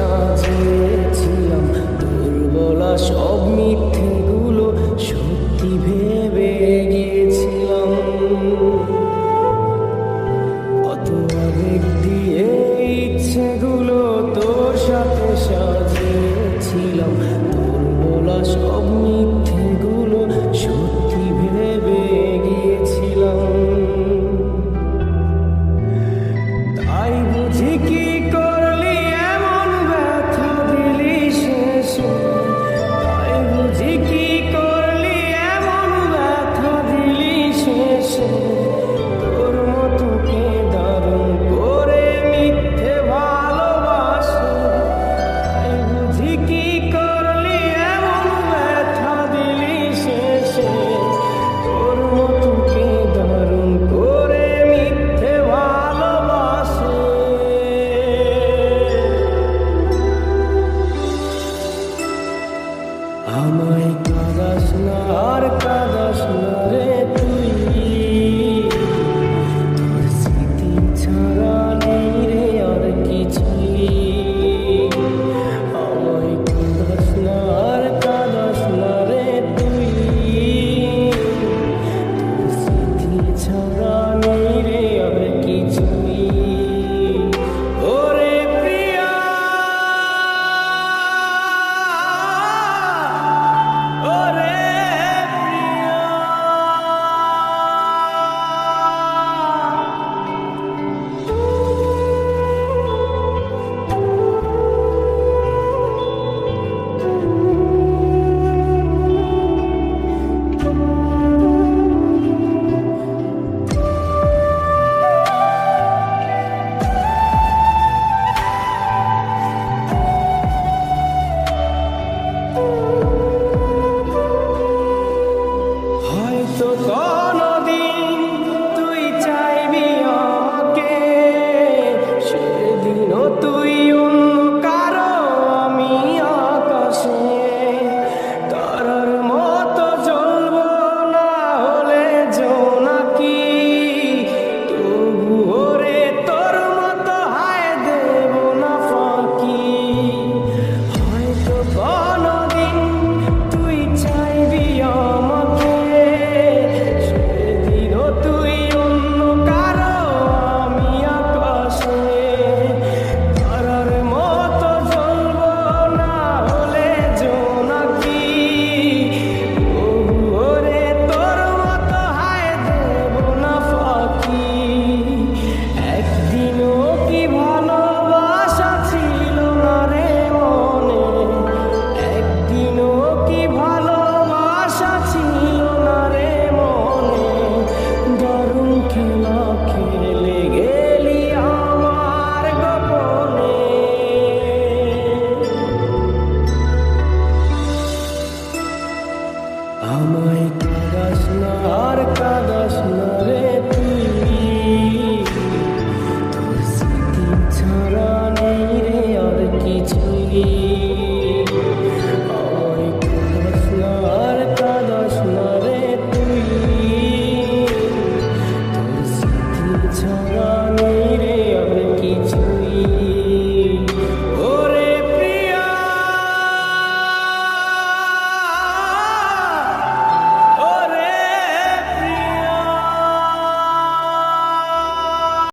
সাজিয়েছিলাম দুর্বলা সব মিথ্যেগুলো সত্যি ভেবে গিয়েছিলাম। কত আবেগ দিয়ে ইচ্ছেগুলো তোর সাথে সাজিয়েছিলাম। দুর্বলা সব আমায় কাঁদাস না আর Yolların kenaki to love.